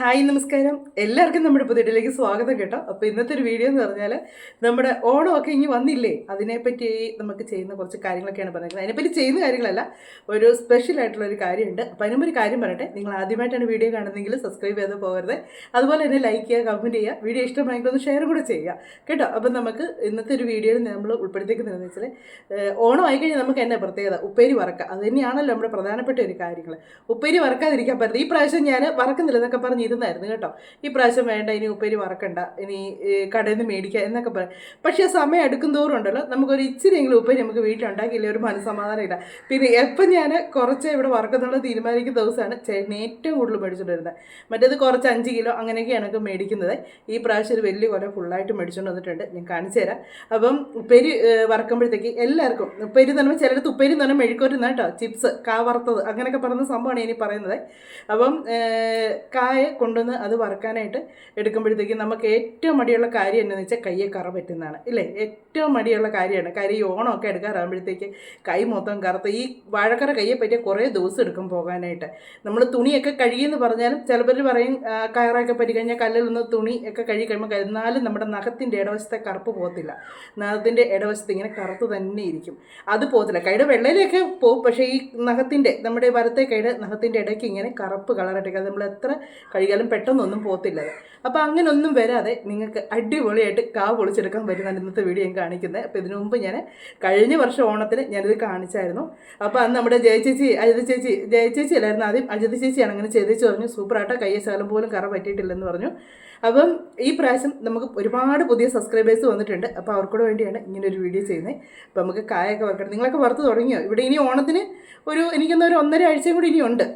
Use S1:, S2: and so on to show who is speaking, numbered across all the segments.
S1: Hi നമസ്കാരം. എല്ലാവർക്കും നമ്മുടെ പുതിയതിലേക്ക് സ്വാഗതം കേട്ടോ. അപ്പോൾ ഇന്നത്തെ ഒരു വീഡിയോ എന്ന് പറഞ്ഞാൽ നമ്മുടെ ഓണമൊക്കെ ഇനി വന്നില്ലേ? അതിനെപ്പറ്റി നമുക്ക് ചെയ്യുന്ന കുറച്ച് കാര്യങ്ങളൊക്കെയാണ് പറയുന്നത് അതിനെപ്പറ്റി ചെയ്യുന്ന കാര്യങ്ങളല്ല ഒരു സ്പെഷ്യൽ ആയിട്ടുള്ള ഒരു കാര്യമുണ്ട്. അപ്പോൾ അതിനുമ്പോൾ ഒരു കാര്യം പറയട്ടെ. നിങ്ങൾ ആദ്യമായിട്ടാണ് വീഡിയോ കാണുന്നതെങ്കിൽ സബ്സ്ക്രൈബ് ചെയ്ത് പോകരുത്. അതുപോലെ തന്നെ ലൈക്ക് ചെയ്യുക കമന്റ് ചെയ്യുക വീഡിയോ ഇഷ്ടമായെങ്കിൽ ഒന്ന് ഷെയർ കൂടെ ചെയ്യുക. കേട്ടോ? അപ്പോൾ നമുക്ക് ഇന്നത്തെ ഒരു വീഡിയോയിൽ നമ്മൾ ഉൾപ്പെടുത്തിക്കുന്നതെന്ന് വെച്ചാൽ ഓണം ആയിക്കഴിഞ്ഞാൽ നമുക്ക് എന്നെ പ്രത്യേകത? ഉപ്പേരി വറക്കുക അത് തന്നെയാണല്ലോ നമ്മുടെ പ്രധാനപ്പെട്ട ഒരു കാര്യങ്ങൾ ഉപ്പേരി വറക്കാതിരിക്കാൻ പറ്റില്ല ഈ പ്രാവശ്യം ഞാൻ വറക്കുന്നില്ല എന്നൊക്കെ പറഞ്ഞിരുന്നായിരുന്നു കേട്ടോ. ഈ പ്രാവശ്യം വേണ്ട ഇനി ഉപ്പേരി വറക്കണ്ട ഇനി കടയിൽ നിന്ന് മേടിക്കുക എന്നൊക്കെ പറയാം പക്ഷേ സമയം എടുക്കും തോറും ഉണ്ടല്ലോ. നമുക്കൊരു ഇച്ചിരിയെങ്കിലും ഉപ്പേരി നമുക്ക് വീട്ടിലുണ്ടാക്കിയില്ല ഒരു മനസ്സമാധാനം ഇല്ല. പിന്നെ എപ്പം ഞാൻ കുറച്ച് ഇവിടെ വറക്കുന്നുള്ള തീരുമാനിക്കുന്ന ദിവസമാണ് ചേട്ടൻ ഏറ്റവും കൂടുതൽ മേടിച്ചുകൊണ്ട് വരുന്നത്. മറ്റേത് കുറച്ച് അഞ്ച് കിലോ അങ്ങനെയൊക്കെയാണ് ഒക്കെ മേടിക്കുന്നത്. ഈ പ്രാവശ്യം ഒരു വലിയ കൊല ഫുള്ളായിട്ട് മേടിച്ചുകൊണ്ട് വന്നിട്ടുണ്ട്. ഞാൻ കാണിച്ചു തരാം. അപ്പം ഉപ്പേരി വറക്കുമ്പോഴത്തേക്ക് എല്ലാവർക്കും ഉപ്പേരി തന്നെ ചിലടത്ത് ഉപ്പേരി തന്നെ പറഞ്ഞാൽ കേട്ടോ ചിപ്സ് കാ വറുത്തത് അങ്ങനെയൊക്കെ പറയുന്ന സംഭവമാണ് ഇനി പറയുന്നത്. അപ്പം കായ കൊണ്ടുവന്ന് അത് വറക്കാനായിട്ട് എടുക്കുമ്പോഴത്തേക്കും നമുക്ക് ഏറ്റവും മടിയുള്ള കാര്യം എന്താണെന്ന് വെച്ചാൽ കയ്യെ കറ പറ്റുന്നതാണ് ഇല്ലേ? ഏറ്റവും മടിയുള്ള കാര്യമാണ്. കാര്യം ഈ ഓണമൊക്കെ എടുക്കാറാകുമ്പോഴത്തേക്ക് കൈ മൊത്തം കറുത്ത് ഈ വാഴക്കറ കയ്യെ പറ്റിയ കുറേ ദിവസം എടുക്കും പോകാനായിട്ട്. നമ്മൾ തുണിയൊക്കെ കഴുകിയെന്ന് പറഞ്ഞാലും ചിലവർ പറയും കയറൊക്കെ പറ്റി കഴിഞ്ഞാൽ കല്ലിൽ നിന്ന് തുണി ഒക്കെ കഴുകി കഴിയുമ്പോൾ എന്നാലും നമ്മുടെ നഖത്തിന്റെ ഇടവശത്തെ കറുപ്പ് പോകത്തില്ല. നഖത്തിന്റെ ഇടവശത്ത് ഇങ്ങനെ കറുത്ത് തന്നെ ഇരിക്കും. അത് പോകത്തില്ല. കൈയുടെ വെള്ളയിലൊക്കെ പോകും പക്ഷേ ഈ നഖത്തിന്റെ നമ്മുടെ വരത്തെ കൈയുടെ നഖത്തിന്റെ ഇടയ്ക്ക് ഇങ്ങനെ കറുപ്പ് കളറായിട്ടൊക്കെ നമ്മൾ എത്ര കഴുകിയാലും പെട്ടെന്നൊന്നും പോകത്തില്ല. അപ്പോൾ അങ്ങനെ ഒന്നും വരാതെ നിങ്ങൾക്ക് അടിപൊളിയായിട്ട് കാ പൊളിച്ചെടുക്കാൻ വരുന്ന ഇന്നത്തെ വീഡിയോ ഞാൻ കാണിക്കുന്നത്. അപ്പോൾ ഇതിനു മുമ്പ് ഞാൻ കഴിഞ്ഞ വർഷം ഓണത്തിന് ഞാനിത് കാണിച്ചായിരുന്നു. അപ്പോൾ അന്ന് നമ്മുടെ ജയ ചേച്ചി അജിത ചേച്ചി ജയ ചേച്ചി അല്ലായിരുന്നു ആദ്യം. അജിത ചേച്ചിയാണ് അങ്ങനെ ചെയ്തേച്ച് പറഞ്ഞു. സൂപ്പറായിട്ട് കയ്യെ ശകലം പോലും കറ പറ്റിയിട്ടില്ലെന്ന് പറഞ്ഞു. അപ്പം ഈ പ്രാവശ്യം നമുക്ക് ഒരുപാട് പുതിയ സബ്സ്ക്രൈബേഴ്സ് വന്നിട്ടുണ്ട്. അപ്പോൾ അവർക്കൂടെ വേണ്ടിയാണ് ഇങ്ങനെ ഒരു വീഡിയോ ചെയ്യുന്നത്. അപ്പോൾ നമുക്ക് കായൊക്കെ വറുക്കണം നിങ്ങളൊക്കെ വറുത്ത് തുടങ്ങിയോ? ഇവിടെ ഇനി ഓണത്തിന് ഒരു എനിക്കൊന്നൊരു ഒന്നര ആഴ്ചയും കൂടി ഇനിയുണ്ട്.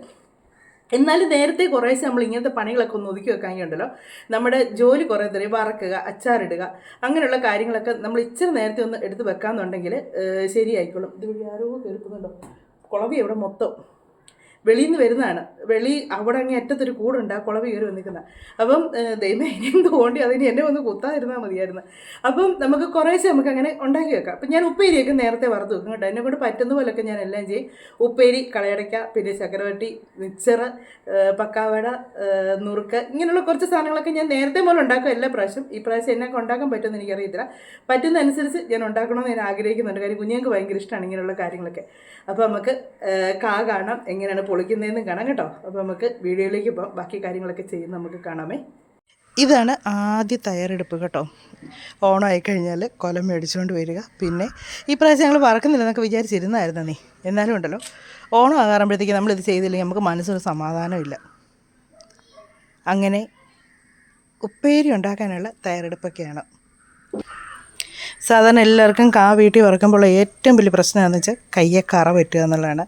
S1: എന്നാലും നേരത്തെ കുറേശ്ശെ നമ്മൾ ഇങ്ങനത്തെ പണികളൊക്കെ ഒന്ന് ഒതുക്കി വെക്കാനുണ്ടല്ലോ നമ്മുടെ ജോലി കുറേ തരും വറക്കുക അച്ചാറിടുക അങ്ങനെയുള്ള കാര്യങ്ങളൊക്കെ നമ്മൾ ഇച്ചിരി നേരത്തെ ഒന്ന് എടുത്ത് വെക്കാമെന്നുണ്ടെങ്കിൽ ശരിയായിക്കോളും. ഇത് വഴി ആരോ കേൾക്കുന്നുണ്ടോ കുളവി എവിടെ മൊത്തം? വെളിയിൽ നിന്ന് വരുന്നതാണ്. വെളി അവിടെ അങ്ങ് അറ്റത്തൊരു കൂടുണ്ട് ആ കുളവ് കയറി വന്നിരിക്കുന്നത് അപ്പം ദൈവം ഇനിയും തോണ്ടി അതിന് എന്നെ ഒന്ന് കുത്താതിരുന്നാൽ മതിയായിരുന്നു. അപ്പം നമുക്ക് കുറേശ്ശെ നമുക്ക് അങ്ങനെ ഉണ്ടാക്കി വെക്കാം. അപ്പം ഞാൻ ഉപ്പേരിയൊക്കെ നേരത്തെ വറുത്ത് വെക്കും കേട്ടോ. എന്നെ കൊണ്ട് പറ്റുന്ന പോലൊക്കെ ഞാൻ എല്ലാം ചെയ്യും. ഉപ്പേരി കളയടയ്ക്ക പിന്നെ ചക്കരവട്ടി മിക്സർ പക്കാവട നുറുക്ക് ഇങ്ങനെയുള്ള കുറച്ച് സാധനങ്ങളൊക്കെ ഞാൻ നേരത്തെ പോലെ ഉണ്ടാക്കും എല്ലാ പ്രാവശ്യം. ഈ പ്രാവശ്യം എന്നൊക്കെ ഉണ്ടാക്കാൻ പറ്റുമെന്ന് എനിക്കറിയത്തില്ല. പറ്റുന്ന അനുസരിച്ച് ഞാൻ ഉണ്ടാക്കണമെന്ന് ഞാൻ ആഗ്രഹിക്കുന്നുണ്ട്. കാര്യം കുഞ്ഞുങ്ങൾക്ക് ഭയങ്കര ഇഷ്ടമാണ് ഇങ്ങനെയുള്ള കാര്യങ്ങളൊക്കെ. അപ്പോൾ നമുക്ക് കാ കാണാം. എങ്ങനെയാണ് പൊളിക്കുന്നതെന്ന് കാണാം കേട്ടോ. അപ്പോൾ നമുക്ക് വീഡിയോയിലേക്ക് പോകാം. ബാക്കി കാര്യങ്ങളൊക്കെ ചെയ്യുന്ന നമുക്ക് കാണാമേ. ഇതാണ് ആദ്യ തയ്യാറെടുപ്പ് കേട്ടോ. ഓണമായി കഴിഞ്ഞാൽ കൊലം മേടിച്ചുകൊണ്ട് വരിക. പിന്നെ ഈ പ്രാവശ്യം ഞങ്ങൾ വറക്കുന്നില്ലെന്നൊക്കെ വിചാരിച്ചിരുന്നായിരുന്നു നീ. എന്നാലും ഉണ്ടല്ലോ. ഓണം ആകാറുമ്പോഴത്തേക്ക് നമ്മളിത് ചെയ്തില്ലെങ്കിൽ നമുക്ക് മനസ്സൊരു സമാധാനമില്ല. അങ്ങനെ ഉപ്പേരി ഉണ്ടാക്കാനുള്ള തയ്യാറെടുപ്പൊക്കെയാണ്. സാധാരണ എല്ലാവർക്കും കാ വീട്ടിൽ വറക്കുമ്പോൾ ഏറ്റവും വലിയ പ്രശ്നം എന്ന് വെച്ചാൽ കയ്യെ പറ്റുക എന്നുള്ളതാണ്.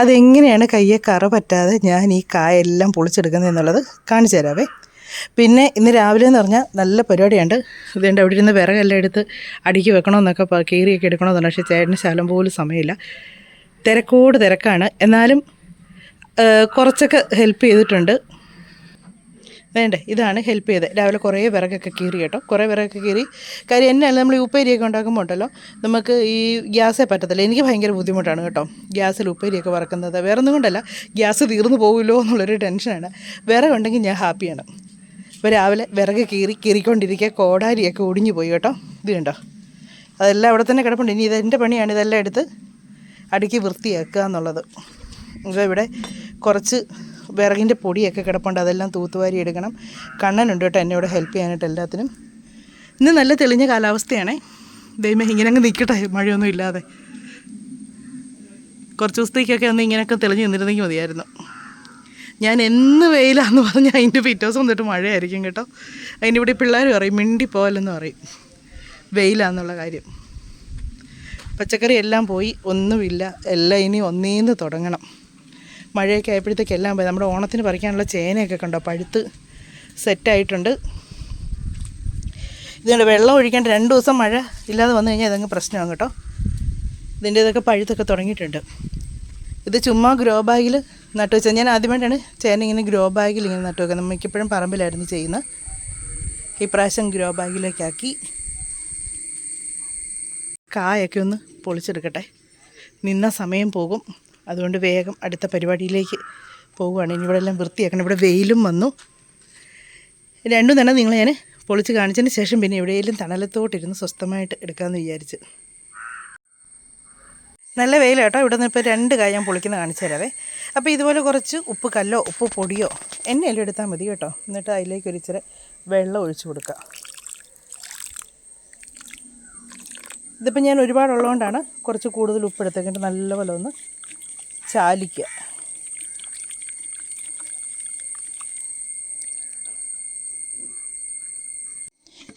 S1: അതെങ്ങനെയാണ് കയ്യെ പറ്റാതെ ഞാൻ ഈ കായെല്ലാം പൊളിച്ചെടുക്കുന്നത് എന്നുള്ളത് കാണിച്ചു തരാവേ. പിന്നെ ഇന്ന് രാവിലെ എന്ന് പറഞ്ഞാൽ നല്ല പരിപാടിയുണ്ട്. ഇതുകൊണ്ട് അവിടെ ഇരുന്ന് വിറകെല്ലാം എടുത്ത് അടുക്കി വെക്കണമെന്നൊക്കെ കീറിയൊക്കെ എടുക്കണമെന്നുണ്ട്. പക്ഷേ ചേട്ടന് ശാലം പോലും സമയമില്ല. തിരക്കോട് തിരക്കാണ്. എന്നാലും കുറച്ചൊക്കെ ഹെൽപ്പ് ചെയ്തിട്ടുണ്ട്. വേണ്ടേ? ഇതാണ് ഹെൽപ്പ് ചെയ്തത്. രാവിലെ കുറേ വിറകൊക്കെ കീറി കേട്ടോ. കുറേ വിറകൊക്കെ കീറി. കാര്യം എന്നാലും നമ്മൾ ഉപ്പേരിയൊക്കെ ഉണ്ടാക്കുമ്പോൾ ഉണ്ടല്ലോ നമുക്ക് ഈ ഗ്യാസേ പറ്റത്തില്ല. എനിക്ക് ഭയങ്കര ബുദ്ധിമുട്ടാണ് കേട്ടോ. ഗ്യാസിൽ ഉപ്പേരിയൊക്കെ വറക്കുന്നത്. വേറെ ഒന്നും കൊണ്ടല്ല ഗ്യാസ് തീർന്നു പോകുമല്ലോ എന്നുള്ളൊരു ടെൻഷനാണ് വിറകുണ്ടെങ്കിൽ ഞാൻ ഹാപ്പിയാണ് ഇപ്പോൾ രാവിലെ വിറക് കീറി കീറിക്കൊണ്ടിരിക്കുക കോടാരിയൊക്കെ ഒടിഞ്ഞു പോയി കേട്ടോ. ഇത് കണ്ടോ? അതെല്ലാം അവിടെ തന്നെ കിടപ്പുണ്ട്. ഇനി ഇതെന്റെ പണിയാണ്. ഇതെല്ലാം എടുത്ത് അടുക്കി വൃത്തിയാക്കുക എന്നുള്ളത്. ഇവിടെ കുറച്ച് വിറകിന്റെ പൊടിയൊക്കെ കിടപ്പുണ്ട് അതെല്ലാം തൂത്തുവാരി എടുക്കണം. കണ്ണനുണ്ട് കേട്ടോ എന്നോട് ഹെൽപ്പ് ചെയ്യാനായിട്ട് എല്ലാത്തിനും. ഇന്ന് നല്ല തെളിഞ്ഞ കാലാവസ്ഥയാണേ. ദൈവമേ ഇങ്ങനെ അങ്ങ് നിൽക്കട്ടെ മഴയൊന്നും ഇല്ലാതെ. കുറച്ച് ദിവസത്തേക്കൊക്കെ ഒന്ന് ഇങ്ങനെയൊക്കെ തെളിഞ്ഞ് നിന്നിരുന്നെങ്കിൽ മതിയായിരുന്നു. ഞാൻ എന്ന് വെയിലാന്ന് പറഞ്ഞാൽ അതിന്റെ പിറ്റേ ദിവസം മഴയായിരിക്കും കേട്ടോ. അതിന്റെ ഇവിടെ പിള്ളേർ പറയും മിണ്ടി പോകലെന്ന് പറയും. വെയിലാന്നുള്ള കാര്യം. പച്ചക്കറി എല്ലാം പോയി ഒന്നുമില്ല. എല്ലാം ഇനി ഒന്നേന്ന് തുടങ്ങണം. മഴയൊക്കെ ആയപ്പോഴത്തേക്ക് എല്ലാം പോയി. നമ്മുടെ ഓണത്തിന് പറിക്കാനുള്ള ചേനയൊക്കെ കണ്ടോ? പഴുത്ത് സെറ്റായിട്ടുണ്ട്. ഇതുകൊണ്ട് വെള്ളം ഒഴിക്കേണ്ട രണ്ട് ദിവസം മഴ ഇല്ലാതെ വന്നു കഴിഞ്ഞാൽ ഇതങ്ങ് പ്രശ്നമാണ് കേട്ടോ. ഇതിന്റെ ഇതൊക്കെ പഴുത്തൊക്കെ തുടങ്ങിയിട്ടുണ്ട്. ഇത് ചുമ്മാ ഗ്രോ ബാഗിൽ നട്ടു വെച്ചത്. ഞാൻ ആദ്യമായിട്ടാണ് ചേന ഇങ്ങനെ ഗ്രോ ബാഗിൽ ഇങ്ങനെ നട്ടു വെക്കുന്നത്. നമുക്കിപ്പോഴും പറമ്പിലായിരുന്നു ചെയ്യുന്നത്. ഈ പ്രാവശ്യം ഗ്രോ ബാഗിലേക്കാക്കി. കായൊക്കെ ഒന്ന് പൊളിച്ചെടുക്കട്ടെ. നിന്ന സമയം പോകും. അതുകൊണ്ട് വേഗം അടുത്ത പരിപാടിയിലേക്ക് പോവുകയാണ്. ഇനി ഇവിടെ എല്ലാം വൃത്തിയാക്കണം. ഇവിടെ വെയിലും വന്നു. രണ്ടും തന്നെ നിങ്ങൾ ഞാൻ പൊളിച്ച് കാണിച്ചതിന് ശേഷം പിന്നെ എവിടെയെങ്കിലും തണലത്തോട്ടിരുന്ന് സ്വസ്ഥമായിട്ട് എടുക്കാമെന്ന് വിചാരിച്ച്. നല്ല വെയിൽ കേട്ടോ. ഇവിടെ നിന്ന് ഇപ്പോൾ രണ്ട് കായ ഞാൻ പൊളിക്കുന്ന കാണിച്ചു തരാവേ. അപ്പോൾ ഇതുപോലെ കുറച്ച് ഉപ്പ് കല്ലോ ഉപ്പ് പൊടിയോ എണ്ണയെല്ലാം എടുത്താൽ മതി കേട്ടോ. എന്നിട്ട് അതിലേക്ക് ഒരു ഇച്ചിരി വെള്ളം ഒഴിച്ചു കൊടുക്കുക. ഇതിപ്പോൾ ഞാൻ ഒരുപാടുള്ളതുകൊണ്ടാണ് കുറച്ച് കൂടുതൽ ഉപ്പ് എടുത്തേക്കിട്ട് നല്ലപോലെ ഒന്ന് ചാലിക്കുക.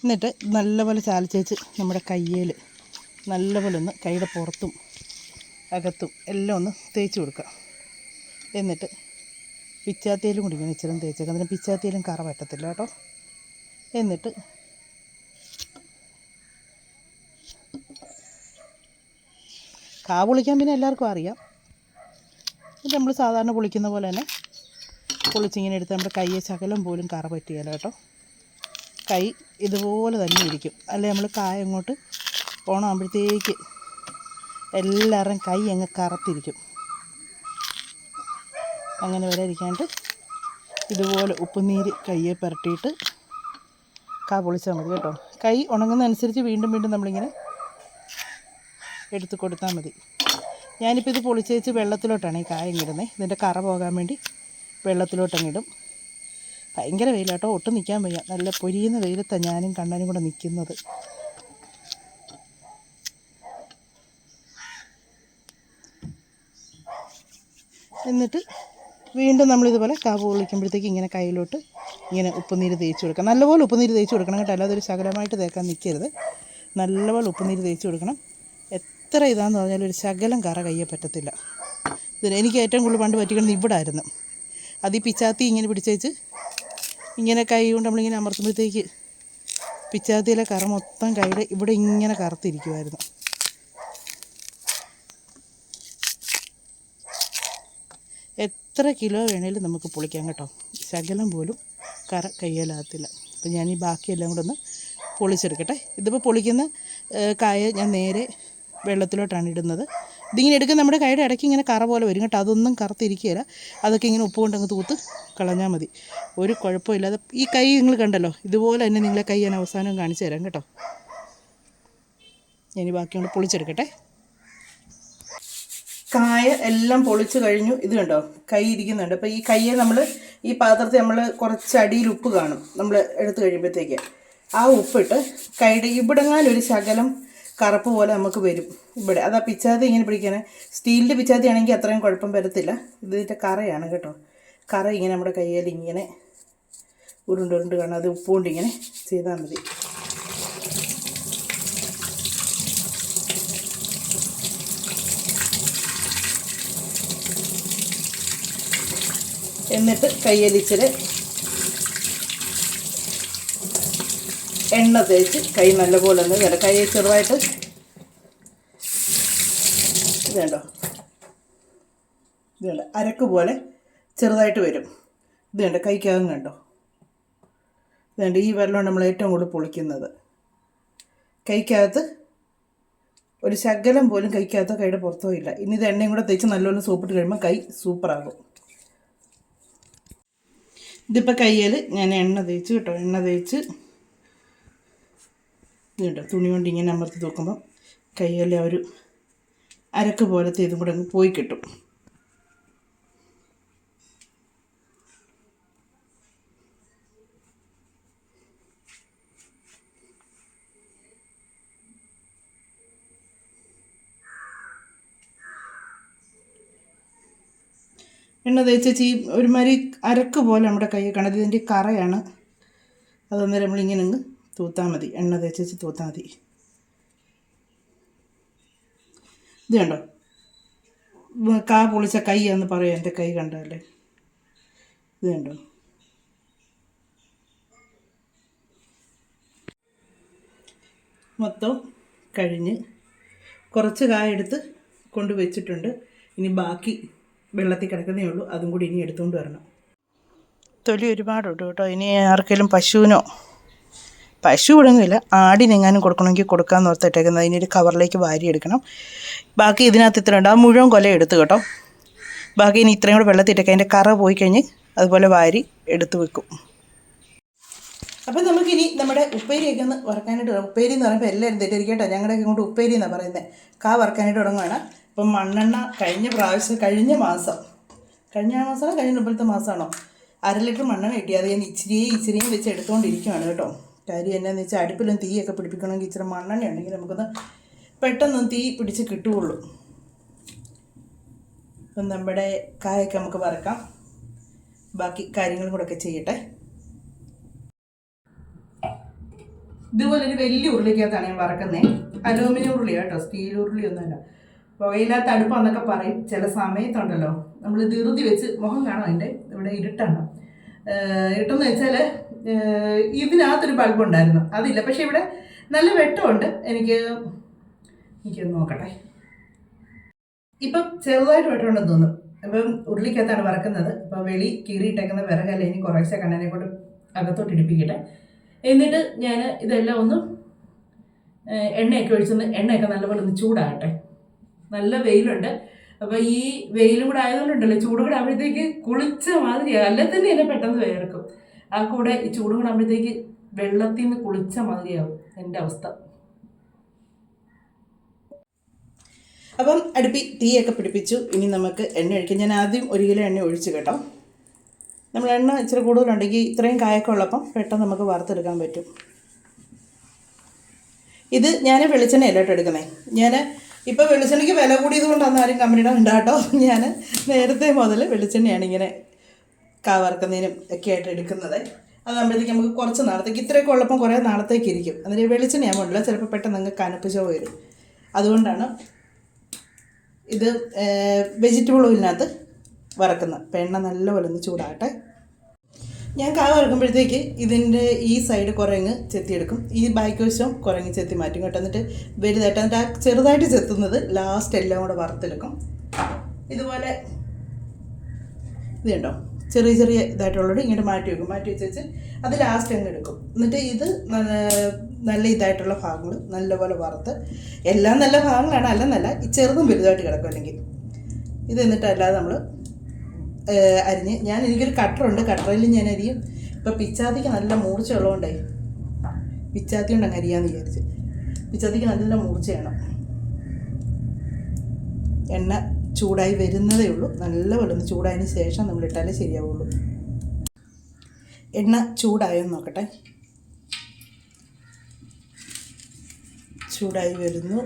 S1: എന്നിട്ട് നല്ലപോലെ ചാലിച്ചേച്ച് നമ്മുടെ കയ്യിൽ നല്ലപോലെ ഒന്ന് കൈയുടെ പുറത്തും അകത്തും എല്ലാം ഒന്ന് തേച്ച് കൊടുക്കുക. എന്നിട്ട് പിച്ചാത്തിയിലും കൂടി ഇങ്ങനെ ഇച്ചിരി തേച്ചേക്കാം അതിന് പിച്ചാത്തിയിലും കറ പറ്റത്തില്ല കേട്ടോ. എന്നിട്ട് കാ പൊളിക്കാൻ പിന്നെ എല്ലാവർക്കും അറിയാം. ഇത് നമ്മൾ സാധാരണ പൊളിക്കുന്ന പോലെ തന്നെ പൊളിച്ചിങ്ങനെ എടുത്ത് നമ്മുടെ കൈയെ ശകലം പോലും കറ പറ്റിയാലോ കേട്ടോ. കൈ ഇതുപോലെ തന്നെ ഇരിക്കും. അല്ലെ നമ്മൾ കായ അങ്ങോട്ട് ഓണമാകുമ്പോഴത്തേക്ക് എല്ലാവരുടെയും കൈ അങ്ങ് കറത്തിരിക്കും. അങ്ങനെ വരാതിരിക്കാണ്ട് ഇതുപോലെ ഉപ്പുനീര് കയ്യെ പുരട്ടിയിട്ട് കാ പൊളിച്ചാൽ മതി കേട്ടോ. കൈ ഉണങ്ങുന്നതനുസരിച്ച് വീണ്ടും വീണ്ടും നമ്മളിങ്ങനെ എടുത്ത് കൊടുത്താൽ മതി. ഞാനിപ്പോൾ ഇത് പൊളിച്ചേച്ച് വെള്ളത്തിലോട്ടാണ് ഈ കായം ഇടുന്നത് ഇതിന്റെ കറ പോകാൻ വേണ്ടി വെള്ളത്തിലോട്ടങ്ങിടും. ഭയങ്കര വെയിലാട്ടോ. ഒട്ടും നിൽക്കാൻ വയ്യ. നല്ല പൊരിയുന്ന വെയിലത്താണ് ഞാനും കണ്ണനും കൂടെ നിൽക്കുന്നത് എന്നിട്ട് വീണ്ടും നമ്മളിതുപോലെ കാവ് പൊളിക്കുമ്പോഴത്തേക്ക് ഇങ്ങനെ കയ്യിലോട്ട് ഇങ്ങനെ ഉപ്പുനീര് തേച്ച് കൊടുക്കണം. നല്ലപോലെ ഉപ്പുനീര് തേച്ച് കൊടുക്കണം കേട്ടോ. അല്ലാതെ ഒരു ശകലമായിട്ട് തേക്കാൻ നിൽക്കരുത് നല്ലപോലെ ഉപ്പുനീര് തേച്ച് കൊടുക്കണം. എത്ര ഇതാന്ന് പറഞ്ഞാലും ഒരു ശകലം കറ കയ്യെ പറ്റത്തില്ല. ഇതിന് എനിക്ക് ഏറ്റവും കൂടുതൽ പണ്ട് പറ്റിക്കുന്നത് ഇവിടെ ആയിരുന്നു അത് ഈ പിച്ചാത്തി ഇങ്ങനെ പിടിച്ചേച്ച് ഇങ്ങനെ കൈ കൊണ്ട് നമ്മളിങ്ങനെ അമർത്തുമ്പോഴത്തേക്ക് പിച്ചാത്തിയിലെ കറ മൊത്തം കൈയുടെ ഇവിടെ ഇങ്ങനെ കറുത്തിരിക്കുമായിരുന്നു എത്ര കിലോ വേണേലും നമുക്ക് പൊളിക്കാം കേട്ടോ. ശകലം പോലും കറ കയ്യിലാകത്തില്ല. അപ്പം ഞാൻ ഈ ബാക്കിയെല്ലാം കൂടെ ഒന്ന് പൊളിച്ചെടുക്കട്ടെ. ഇതിപ്പോൾ പൊളിക്കുന്ന കായ ഞാൻ നേരെ വെള്ളത്തിലോട്ടാണ് ഇടുന്നത്. ഇതിങ്ങനെ എടുക്കുന്ന നമ്മുടെ കൈയുടെ ഇടയ്ക്ക് ഇങ്ങനെ കറ പോലെ വരും കേട്ടോ. അതൊന്നും കറുത്തിരിക്കുകയില്ല. അതൊക്കെ ഇങ്ങനെ ഉപ്പ് കൊണ്ടങ്ങ് തൂത്ത് കളഞ്ഞാൽ മതി. ഒരു കുഴപ്പമില്ലാതെ ഈ കൈ നിങ്ങൾ കണ്ടല്ലോ. ഇതുപോലെ തന്നെ നിങ്ങളെ കൈ ഞാൻ അവസാനം കാണിച്ചു തരാം കേട്ടോ. ഞാൻ ബാക്കി കൊണ്ട് പൊളിച്ചെടുക്കട്ടെ. കായ എല്ലാം പൊളിച്ചു കഴിഞ്ഞു. ഇത് കണ്ടോ? കൈ ഇരിക്കുന്നുണ്ട്. അപ്പോൾ ഈ കൈയെ നമ്മൾ ഈ പാത്രത്തിൽ നമ്മൾ കുറച്ച് അടിയിൽ ഉപ്പ് കാണും. നമ്മൾ എടുത്തു കഴിയുമ്പോഴത്തേക്ക് ആ ഉപ്പിട്ട് കൈയുടെ ഇവിടെങ്ങാനൊരു ശകലം കറുപ്പ് പോലെ നമുക്ക് വരും. ഇവിടെ അതാ പിച്ചാത്തി ഇങ്ങനെ പിടിക്കണേ. സ്റ്റീലിന്റെ പിച്ചാത്തി ആണെങ്കിൽ അത്രയും കുഴപ്പം വരത്തില്ല. ഇതിന്റെ കറയാണ് കേട്ടോ. കറ ഇങ്ങനെ നമ്മുടെ കയ്യിൽ ഇങ്ങനെ ഉരുണ്ട് കാണാം. അത് ഉപ്പുകൊണ്ട് ഇങ്ങനെ ചെയ്താൽ മതി. എന്നിട്ട് കയ്യലിച്ചിട്ട് എണ്ണ തേച്ച് കൈ നല്ലപോലെ ഒന്ന് വേണ്ട കൈ ചെറുതായിട്ട് ഇതുണ്ടോ? ഇതുണ്ട്. അരക്ക് പോലെ ചെറുതായിട്ട് വരും. ഇത് കണ്ടോ കൈക്കകം കണ്ടോ? ഇത് കണ്ടോ ഈ വെള്ളമാണ് നമ്മൾ ഏറ്റവും കൂടുതൽ പൊളിക്കുന്നത്. കൈക്കകത്ത് ഒരു ശകലം പോലും കൈക്കകത്തോ കൈയുടെ പുറത്തോ ഇല്ല. ഇനി ഇത് എണ്ണയും കൂടെ തേച്ച് നല്ലോണം സോപ്പിട്ട് കഴിയുമ്പോൾ കൈ സൂപ്പറാകും. ഇതിപ്പോൾ കയ്യിൽ ഞാൻ എണ്ണ തേച്ച് കേട്ടോ. എണ്ണ തേച്ച് കേട്ടോ തുണി കൊണ്ട് ഇങ്ങനെ അമർത്തി നോക്കുമ്പം കയ്യിലെ ഒരു അരക്ക് പോലത്തെ ഇതും കൂടെ അങ്ങ് പോയി കിട്ടും. എണ്ണ തേച്ച് ഈ ഒരുമാതിരി അരക്ക് പോലെ നമ്മുടെ കയ്യിൽ കാണാം. ഇതിന്റെ കറയാണ്. അതൊന്നേരം നമ്മളിങ്ങനെ അങ്ങ് തൂത്താൽ മതി. എണ്ണ തേച്ച് തൂത്താൽ മതി. ഇത് കണ്ടോ? കാ പൊളിച്ച കൈ എന്ന് പറയാം എന്റെ കൈ കണ്ടല്ലേ ഇത് കണ്ടോ? മൊത്തം കഴിഞ്ഞ് കുറച്ച് കായ എടുത്ത് കൊണ്ട് വെച്ചിട്ടുണ്ട്. ഇനി ബാക്കി വെള്ളത്തിൽ കിടക്കുന്നേ ഉള്ളൂ. അതും കൂടി ഇനി എടുത്തുകൊണ്ട് വരണം. തൊലി ഒരുപാടുണ്ട് കേട്ടോ. ഇനി ആർക്കെങ്കിലും പശുവിനോ പശു വിടുന്നില്ല ആടിനെങ്ങാനും കൊടുക്കണമെങ്കിൽ കൊടുക്കാമെന്ന് ഓർത്തിട്ടേക്കുന്നത്. അതിനൊരു കവറിലേക്ക് വാരി എടുക്കണം ബാക്കി ഇതിനകത്ത് ഇത്ര ഉണ്ട്. ആ മുഴുവൻ കൊല എടുത്ത് കേട്ടോ. ബാക്കി ഇനി ഇത്രയും കൂടെ വെള്ളത്തിട്ടൊക്കെ അതിന്റെ കറ പോയി കഴിഞ്ഞ് അതുപോലെ വാരി എടുത്ത് വെക്കും. അപ്പം നമുക്കിനി നമ്മുടെ ഉപ്പേരിയൊക്കെ ഒന്ന് വറക്കാനായിട്ട്. ഉപ്പേരി എന്ന് പറയുമ്പോൾ എല്ലാവരും തെറ്റിരിക്കട്ടെ ഞങ്ങളുടെ ഇങ്ങോട്ട് ഉപ്പേരി എന്നാണ് പറയുന്നത് കാ വറക്കാനായിട്ട് തുടങ്ങുകയാണ് ഇപ്പം മണ്ണെണ്ണ കഴിഞ്ഞ പ്രാവശ്യം കഴിഞ്ഞ മാസം. കഴിഞ്ഞ മാസമാണോ കഴിഞ്ഞ ഇപ്പോഴത്തെ മാസമാണോ? അര ലിറ്റർ മണ്ണെണ്ണ കിട്ടി. അത് ഞാൻ ഇച്ചിരിയും ഇച്ചിരിയും വെച്ച് എടുത്തുകൊണ്ടിരിക്കുകയാണ് കേട്ടോ. കാര്യം എന്നാന്ന് വെച്ചാൽ അടുപ്പിലും തീയൊക്കെ പിടിപ്പിക്കണമെങ്കിൽ ഇച്ചിരി മണ്ണെണ്ണ ഉണ്ടെങ്കിൽ നമുക്കൊന്ന് പെട്ടെന്ന് തീ പിടിച്ച് കിട്ടുകയുള്ളൂ അപ്പം നമ്മുടെ കായൊക്കെ നമുക്ക് വറക്കാം. ബാക്കി കാര്യങ്ങളും കൂടെ ഒക്കെ ചെയ്യട്ടെ. ഇതുപോലെ ഒരു വലിയ ഉരുളിക്കകത്താണ് ഞാൻ വറക്കുന്നത് അലൂമിനിയം ഉരുളി കേട്ടോ സ്റ്റീൽ ഉരുളി ഒന്നുമല്ല. പുകയില്ലാത്ത അടുപ്പാന്നൊക്കെ പറയും. ചില സമയത്തുണ്ടല്ലോ. നമ്മൾ ധൃതി വെച്ച് മുഖം കാണാം അതിന്റെ. ഇവിടെ ഇരുട്ടാണ്. ഇരുട്ടെന്ന് വെച്ചാൽ ഇതിനകത്തൊരു ബൾബ് ഉണ്ടായിരുന്നു അതില്ല. പക്ഷേ ഇവിടെ നല്ല വെട്ടമുണ്ട്. എനിക്ക് എനിക്കൊന്ന് നോക്കട്ടെ. ഇപ്പം ചെറുതായിട്ട് വെട്ടമുണ്ടെന്ന് തോന്നും അപ്പം ഉരുളിക്കകത്താണ് വറക്കുന്നത്. അപ്പോൾ വെളി കീറിയിട്ടേക്കുന്ന വിറകല്ല? ഇനി കുറേശ്ശെ കണ്ണനെ കൊണ്ട് അകത്തോട്ട് ഇടിപ്പിക്കട്ടെ. എന്നിട്ട് ഞാൻ ഇതെല്ലാം ഒന്ന് എണ്ണയൊക്കെ ഒഴിച്ചൊന്ന് എണ്ണയൊക്കെ നല്ലപോലെ ഒന്ന് ചൂടാകട്ടെ. നല്ല വെയിലുണ്ട്. അപ്പോൾ ഈ വെയിലും കൂടെ ആയതുകൊണ്ടുണ്ടല്ലോ ചൂട് കൂടെ ആകുമ്പോഴത്തേക്ക് കുളിച്ച മാതിരിയാണ് അല്ലെ തന്നെ എന്നെ പെട്ടെന്ന് വേർക്കും. ആ കൂടെ ഈ ചൂടും കൂടെ ആകുമ്പോഴത്തേക്ക് വെള്ളത്തിൽ നിന്ന് കുളിച്ച മാതിരിയാവും എന്റെ അവസ്ഥ. അപ്പം അടുപ്പി തീയൊക്കെ പിടിപ്പിച്ചു. ഇനി നമുക്ക് എണ്ണ ഒഴിക്കാം. ഞാൻ ആദ്യം ഒരു കിലോ എണ്ണ ഒഴിച്ചു കേട്ടോ. നമ്മൾ എണ്ണ ഇച്ചിരി കൂടുതലുണ്ടെങ്കിൽ ഇത്രയും കായൊക്കെ ഉള്ളപ്പം പെട്ടെന്ന് നമുക്ക് വറുത്തെടുക്കാൻ പറ്റും. ഇത് ഞാൻ വെളിച്ചെണ്ണ കേട്ടോ എടുക്കുന്നത് ഞാൻ ഇപ്പോൾ വെളിച്ചെണ്ണയ്ക്ക് വില കൂടിയത് കൊണ്ടാണ് ആരും കമ്പനിയുടെ ഉണ്ടാട്ടോ ഞാൻ നേരത്തെ മുതൽ വെളിച്ചെണ്ണയാണ് ഇങ്ങനെ കാ ഒക്കെ ആയിട്ട് എടുക്കുന്നത്. അതാകുമ്പോഴത്തേക്ക് നമുക്ക് കുറച്ച് നാളത്തേക്ക് ഇത്രയൊക്കെ ഉള്ളപ്പം കുറേ നാളത്തേക്ക് ഇരിക്കും. അതിന് വെളിച്ചെണ്ണയാകുമ്പോൾ ചിലപ്പോൾ പെട്ടെന്ന് അങ്ങ് കനപ്പ് ചോ വരും. അതുകൊണ്ടാണ് ഇത് വെജിറ്റബിൾ ഓയിലിനകത്ത് വറക്കുന്നത്. അപ്പം എണ്ണ നല്ലപോലെ ഒന്ന് ചൂടാകട്ടെ. ഞാൻ കാ വറക്കുമ്പോഴത്തേക്ക് ഇതിന്റെ ഈ സൈഡ് കുറേങ്ങ് ചെത്തിയെടുക്കും. ഈ ബാക്ക് വശം കുറേങ്ങ് ചെത്തി മാറ്റും കേട്ടോ. എന്നിട്ട് വലുതായിട്ട് എന്നിട്ട് ആ ചെറുതായിട്ട് ചെത്തുന്നത് ലാസ്റ്റ് എല്ലാം കൂടെ വറുത്തെടുക്കും. ഇതുപോലെ ഇത് കണ്ടോ? ചെറിയ ചെറിയ ഇതായിട്ടുള്ളത് ഇങ്ങോട്ട് മാറ്റി വെക്കും. മാറ്റി വെച്ച് അത് ലാസ്റ്റ് അങ്ങ് എടുക്കും. എന്നിട്ട് ഇത് നല്ല- നല്ല ഇതായിട്ടുള്ള ഭാഗങ്ങൾ നല്ലപോലെ വറുത്ത് എല്ലാം നല്ല ഭാഗങ്ങളാണ് അല്ലെന്നല്ല ഈ ചെറുതും വലുതായിട്ട് കിടക്കും അല്ലെങ്കിൽ. ഇത് എന്നിട്ട് അല്ലാതെ നമ്മൾ അരിഞ്ഞ് ഞാൻ എനിക്കൊരു കട്ടറുണ്ട് കട്ടറിൽ ഞാൻ അരിയും. ഇപ്പം പിച്ചാത്തിക്ക് നല്ല മൂർച്ച ഉള്ളതുകൊണ്ടേ പിച്ചാത്തി കൊണ്ട് അങ്ങ് അരിയാന്ന് വിചാരിച്ച്. പിച്ചാത്തിക്ക് നല്ല വേണം. എണ്ണ ചൂടായി വരുന്നതേ ഉള്ളൂ. നല്ലപോലെ ഒന്ന് ചൂടായതിന് ശേഷം നമ്മൾ ഇട്ടാലേ ശരിയാവുള്ളൂ. എണ്ണ ചൂടായെന്ന് നോക്കട്ടെ. ചൂടായി വരുന്നു.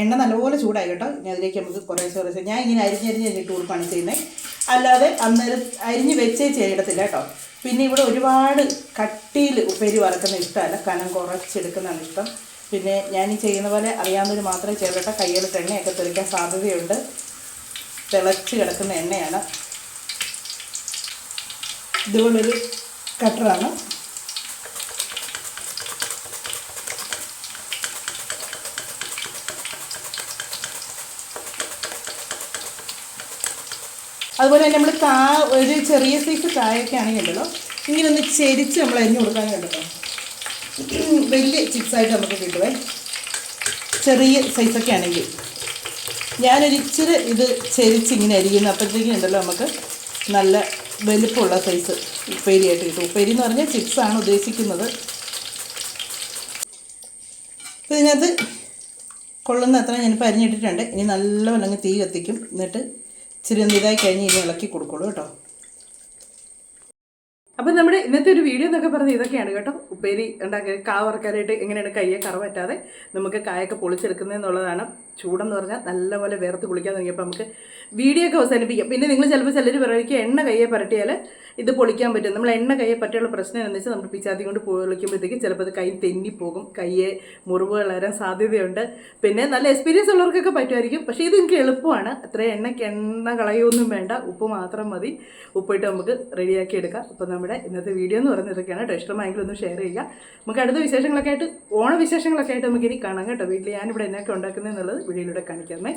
S1: എണ്ണ നല്ലപോലെ ചൂടായി കേട്ടോ. ഇനി അതിലേക്ക് നമുക്ക് കുറേശ്ശെ കുറേശ്ശെ ഞാൻ ഇങ്ങനെ അരിഞ്ഞരിഞ്ഞ് കഴിഞ്ഞിട്ട് ഉൾപ്പാണ് ചെയ്യുന്നത്. അല്ലാതെ അന്നേരം അരിഞ്ഞ് വെച്ചേ ചെയ്യത്തില്ല കേട്ടോ. പിന്നെ ഇവിടെ ഒരുപാട് കട്ടിയിൽ ഉപ്പേരി വറക്കുന്ന ഇഷ്ടമല്ല. കനം കുറച്ചെടുക്കുന്നതാണ് ഇഷ്ടം. പിന്നെ ഞാൻ ഈ ചെയ്യുന്ന പോലെ അറിയാവുന്നവർ മാത്രമേ ചേർക്കട്ടെ. കയ്യിൽ എണ്ണയൊക്കെ തെളിക്കാൻ സാധ്യതയുണ്ട്. തിളച്ച് കിടക്കുന്ന എണ്ണയാണ്. ഇതുപോലൊരു കട്ടറാണ് അതുപോലെ തന്നെ നമ്മൾ കാ ഒരു ചെറിയ സൈസ് കായൊക്കെ ആണെങ്കിൽ ഉണ്ടല്ലോ ഇങ്ങനെ ഒന്ന് ചെരിച്ച് നമ്മൾ അരിഞ്ഞു കൊടുക്കാൻ കേട്ടോ വലിയ ചിപ്സായിട്ട് നമുക്ക് കിട്ടുവേ. ചെറിയ സൈസൊക്കെ ആണെങ്കിൽ. ഞാനൊരിച്ചിരി ഇത് ചെരിച്ച് ഇങ്ങനെ അരിയുന്നു അപ്പോഴത്തേക്കും ഉണ്ടല്ലോ നമുക്ക് നല്ല വലുപ്പമുള്ള സൈസ് ഉപ്പേരിയായിട്ട് കിട്ടും. ഉപ്പേരി എന്ന് പറഞ്ഞാൽ ചിപ്സാണ് ഉദ്ദേശിക്കുന്നത്. ഇതിനകത്ത് കൊള്ളുന്ന അത്ര ഞാനിപ്പോൾ അരിഞ്ഞിട്ടിട്ടുണ്ട്. ഇനി നല്ലപോലെ അങ്ങ് തീ കത്തിക്കും. എന്നിട്ട് ഇച്ചിരി ഇതായി കഴിഞ്ഞ് ഇനി ഇളക്കി കൊടുക്കുള്ളൂ കേട്ടോ. അപ്പം നമ്മുടെ ഇന്നത്തെ ഒരു വീഡിയോ എന്നൊക്കെ പറഞ്ഞ് ഇതൊക്കെയാണ് കേട്ടോ. ഉപ്പേരി ഉണ്ടാക്കി കാ വറക്കാനായിട്ട് എങ്ങനെയാണ് കയ്യെ കറ പറ്റാതെ നമുക്ക് കായൊക്കെ പൊളിച്ചെടുക്കുന്നതെന്നുള്ളതാണ് ചൂടെന്ന് പറഞ്ഞാൽ നല്ലപോലെ വേർത്ത് കുളിക്കാൻ തുടങ്ങിയപ്പോൾ നമുക്ക് വീഡിയോ ഒക്കെ അവസാനിപ്പിക്കാം. പിന്നെ നിങ്ങൾ ചിലപ്പോൾ ചിലർ പറയുക എണ്ണ കയ്യെ പരട്ടിയാൽ ഇത് പൊളിക്കാൻ പറ്റും. നമ്മൾ എണ്ണ കയ്യെ പറ്റിയുള്ള പ്രശ്നം എന്താണെന്ന് വെച്ചാൽ നമ്മൾ പിച്ചാത്തി കൊണ്ട് പൊളിക്കുമ്പോഴത്തേക്കും ചിലപ്പോൾ അത് കൈ തെന്നിപ്പോകും. കയ്യെ മുറിവുകൾ വരാൻ സാധ്യതയുണ്ട്. പിന്നെ നല്ല എക്സ്പീരിയൻസ് ഉള്ളവർക്കൊക്കെ പറ്റുമായിരിക്കും. പക്ഷേ ഇത് എനിക്ക് എളുപ്പമാണ്. അത്ര എണ്ണയ്ക്ക് എണ്ണ കളയൊന്നും വേണ്ട. ഉപ്പ് മാത്രം മതി. ഉപ്പിട്ട് നമുക്ക് റെഡിയാക്കി എടുക്കാം. അപ്പോൾ നമ്മുടെ ഇന്നത്തെ വീഡിയോ എന്ന് പറയുന്നത് ഇതൊക്കെയാണ് കേട്ടോ. ഇഷ്ടമായെങ്കിൽ ഒന്ന് ഷെയർ ചെയ്യുക. നമുക്ക് അടുത്ത വിശേഷങ്ങളൊക്കെ ആയിട്ട് ഓണ വിശേഷങ്ങളൊക്കെ ആയിട്ട് നമുക്ക് ഇനി കാണാം കേട്ടോ. വീട്ടിൽ ഞാനിവിടെ എന്നൊക്കെ ഉണ്ടാക്കുന്നത് എന്നുള്ളത് വീഡിയോയിലൂടെ കാണിക്കാമേ.